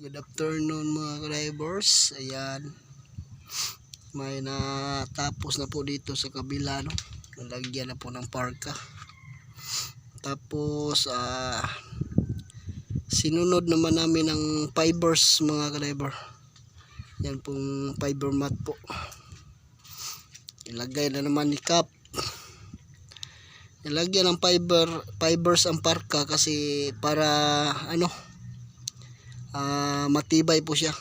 Good afternoon mga drivers. Ayan. May natapos na po dito sa kabila no. Nalagyan na po ng parka. Tapos ah sinunod naman namin ng fibers mga driver. Yan pong fiber mat po. Ilagay na naman ni Cap. Nilagyan ng fiber fibers ang parka kasi para ano ah, matibay po siya.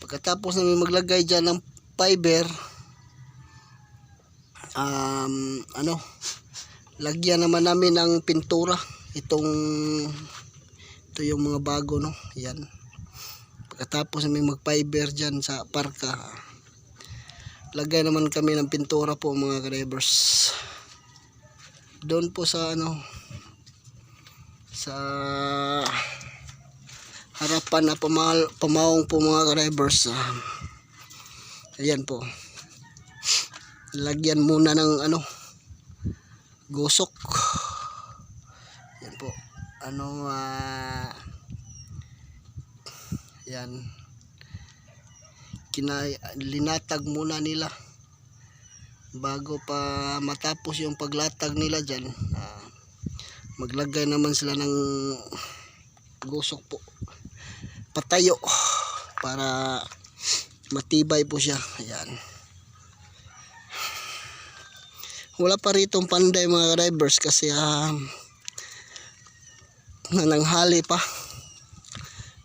Pagkatapos namin maglagay dyan ng fiber um, ano lagyan naman namin ng pintura. Itong ito yung mga bago no? Yan. Pagkatapos namin mag fiber dyan sa parka lagay naman kami ng pintura po mga drivers doon po sa ano sa harapan na pamal, pamawang po mga drivers ah, ayan po. Lagyan muna ng ano gusok. Yan po. Ano ah yan kina linatag muna nila. Bago pa matapos yung paglatag nila dyan ah, maglagay naman sila ng gusok po patayo. Para matibay po siya. Ayan. Wala pa rito panday mga drivers kasi um, nananghali pa.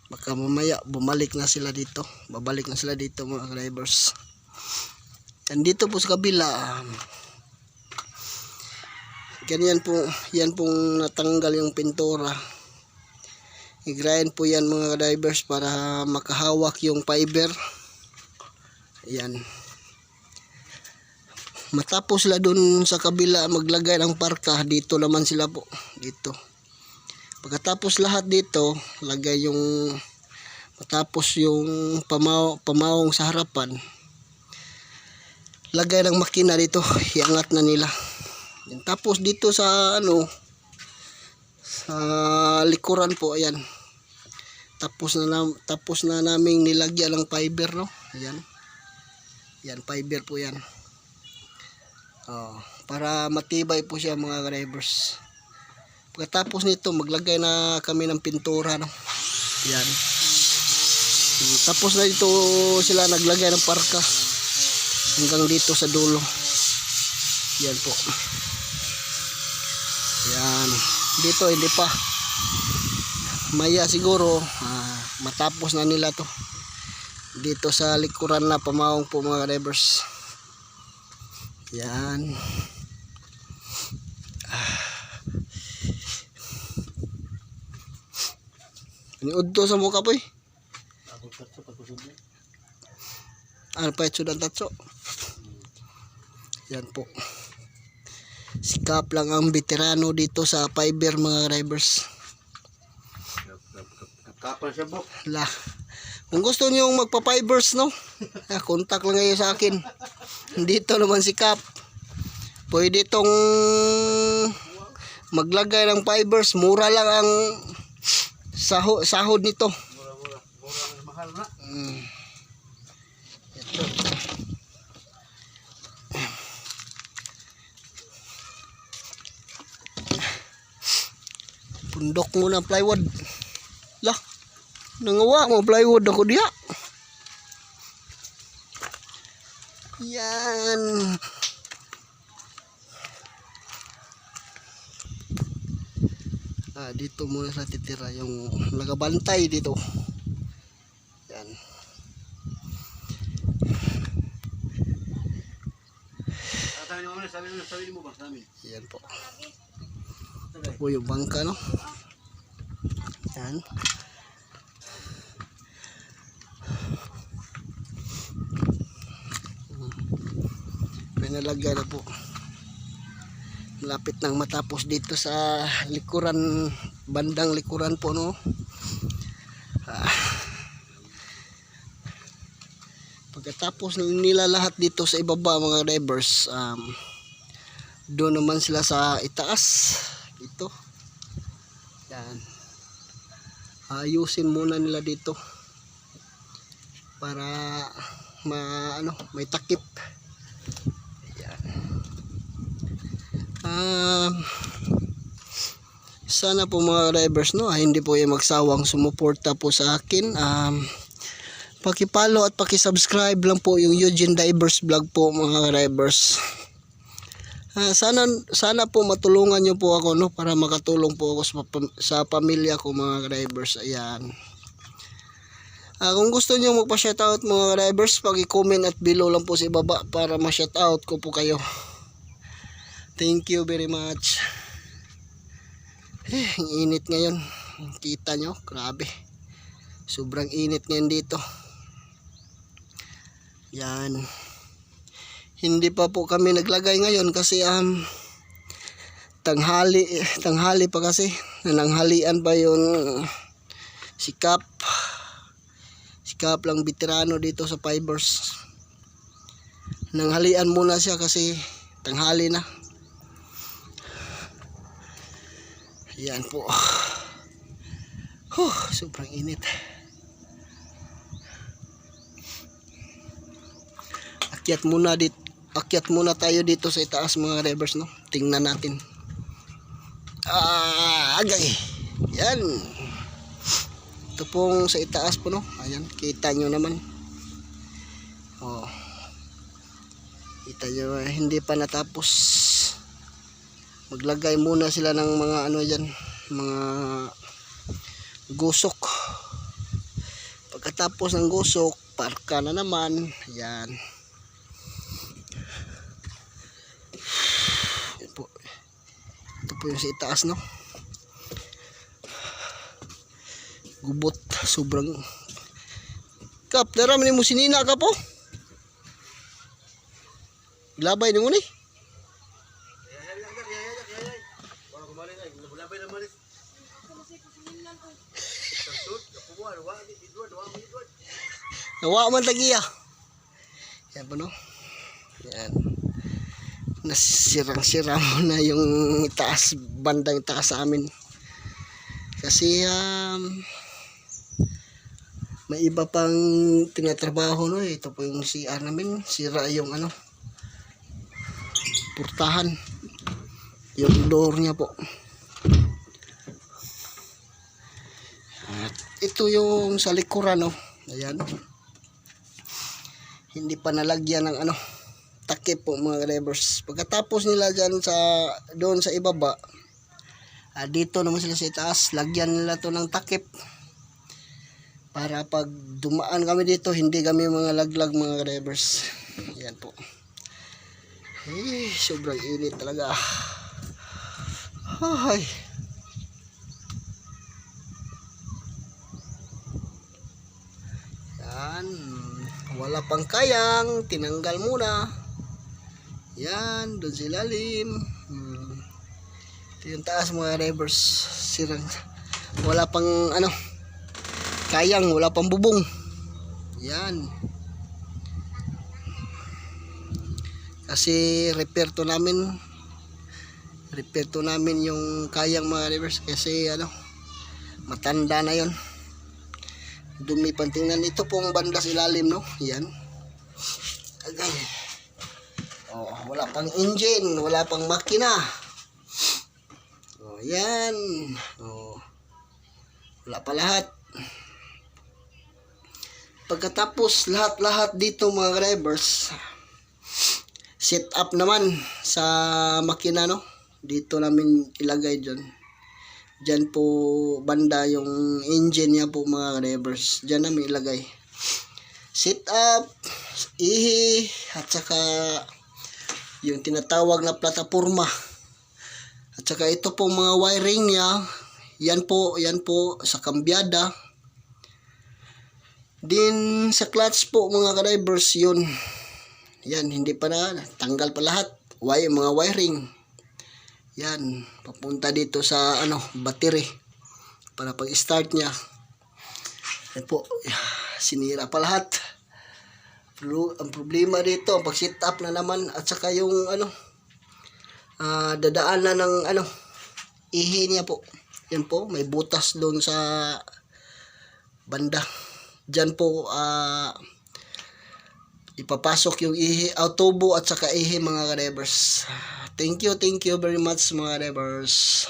Baka mamaya bumalik na sila dito. Babalik na sila dito mga drivers yan dito po sa kabila um, ganyan po yan pong natanggal yung pintura i-grind po yan mga divers para makahawak yung fiber. Ayan. Matapos sila dun sa kabila maglagay ng parka. Dito naman sila po. Dito. Pagkatapos lahat dito lagay yung matapos yung pamaw, pamawong sa harapan. Lagay ng makina dito. Iangat na nila. Yan. tapos dito sa ano sa likuran po ayan. Tapos na tapos na naming nilagyan ng fiber no? Ayan. Yan fiber po yan. Oh, para matibay po siya mga drivers. Pagkatapos nito maglagay na kami ng pintura no? Yan Mm, tapos na dito sila naglagay ng parka hanggang dito sa dulo. Yan po. Yan dito hindi pa maya siguro ah, matapos na nila to dito sa likuran na pamawang po mga drivers yan Piniud to sa mukha po eh. Ano pa ito ng tatso? Yan po. Sikap lang ang veterano dito sa fiber mga drivers. Kapal siya bok. La. Kung gusto niyo magpa-fibers no, ah, contact lang kayo sa akin. Dito naman si Cap. Pwede tong maglagay ng fibers, mura lang ang saho, sahod nito. Mura mura. Mura mahal na. Mm. Ito. Pundok mo ng plywood. Lah, nangawa mo plywood ako diya. Yan. Ah, dito muna sa titira yung nagabantay dito. Yan. Ah, sabi mo muna, sabi mo, sabi mo ba sa amin? Yan po. Ito po yung bangka, no? Yan. May nalagyan na po. Malapit nang matapos dito sa likuran, bandang likuran po, no? Ah. Pagkatapos nila lahat dito sa ibaba mga divers, um, doon naman sila sa itaas. Ito. Yan. Ayusin muna nila dito para ma ano may takip. Ayan. Um, sana po mga drivers no ah, hindi po yung magsawang sumuporta po sa akin. Um, pakipalo at pakisubscribe lang po yung Eugene Divers vlog po mga drivers Ah, sana sana po matulungan niyo po ako no para makatulong po ako sa, sa pamilya ko mga drivers. Ayan. Ah, kung gusto niyo magpa-shoutout mga drivers, paki-comment at below lang po sa ibaba para ma-shoutout ko po kayo. Thank you very much. Eh, init ngayon. Kita nyo, grabe. Sobrang init ngayon dito. Yan hindi pa po kami naglagay ngayon kasi um, tanghali tanghali pa kasi. Nananghalian pa yung si Cap si Cap lang veterano dito sa fibers. Nanghalian muna siya kasi tanghali na. Yan po. Huh, sobrang init. Akyat muna dit akyat muna tayo dito sa itaas mga drivers no? Tingnan natin. Ah agay! Yan! Ito pong sa itaas po no? Ayan kita nyo naman. Oh. Kita nyo eh, hindi pa natapos. Maglagay muna sila ng mga ano dyan mga gusok. Pagkatapos ng gusok parka na naman. Yan Yan po. Ito po yung sa itaas, no? Gubot. Sobrang... Kap, naraman mo sinina ka po? Labay ni mo ni? Nawa man tagiya. Yan po, no? Yan. Nasirang-sira mo na yung taas, bandang taas sa amin. Kasi, um, may iba pang tinatrabaho, no? Ito po yung CR namin. Sira yung, ano, purtahan. Yung door niya po. At ito yung sa likuran, no? Ayan hindi pa nalagyan ng ano takip po mga drivers pagkatapos nila dyan sa doon sa ibaba ah, dito naman sila sa itaas lagyan nila to ng takip para pag dumaan kami dito hindi kami mga laglag mga drivers yan po eh, sobrang init talaga ay Yan. Wala pang kayang. Tinanggal muna. Yan. Doon sa ilalim. Hmm. Ito yung taas mga rivers. Sirang. Wala pang ano. Kayang. Wala pang bubong. Yan. Kasi repair to namin. Repair to namin yung kayang mga rivers. Kasi ano. Matanda na yon dumi pantingnan ito pong banda sa ilalim no yan agay oh wala pang engine wala pang makina. Oh yan. Oh wala pa lahat. Pagkatapos lahat-lahat dito mga drivers set up naman sa makina no? Dito namin ilagay dyan. Diyan po banda yung engine niya po mga drivers. Diyan namin ilagay. Sit up, ihi, at saka yung tinatawag na plataforma. At saka ito po mga wiring niya. Yan po, yan po sa kambyada. Din sa clutch po mga drivers yun. Yan, hindi pa na. Tanggal pa lahat. Why, mga wiring. Yan, papunta dito sa ano, battery para pag-start niya. Yan po, sinira pa lahat. Pero ang problema dito, ang pag-sit up na naman at saka yung ano, ah dadaan na ng ano, ihi niya po. Yan po, may butas doon sa banda. Diyan po ah ipapasok yung ihi, autobo at saka ihi mga kadebers. Thank you, thank you very much mga kadebers.